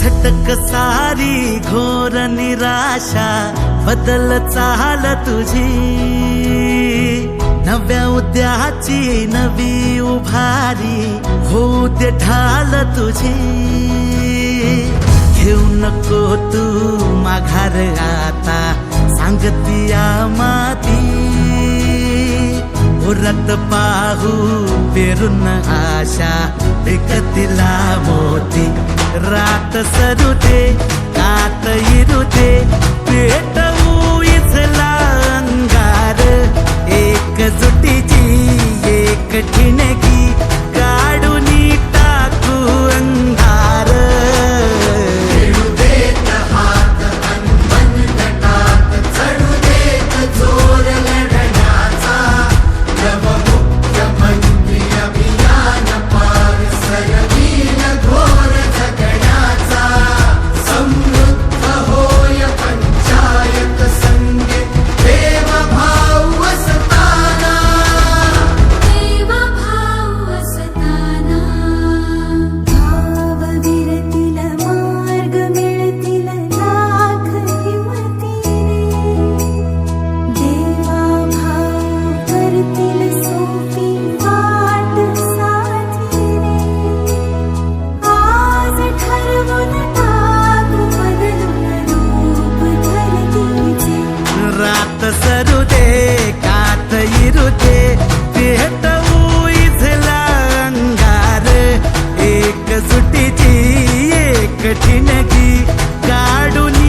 झटक सारी घोर निराशा बदल चाल तुझी. नव्या उद्याची नवी उभारी होऊ दे ढाल तुझी. घेऊ नको तू माघार आता सांगतिया माती. उरत पाहू पेरून आशा विकतीला मोती. रात सरुते कात इरुते पेटवू इचला अंगार. एक सरू दे कात इरू दे पेटवू इझला अंगार. एक सुटीची एक ठिणगी काढून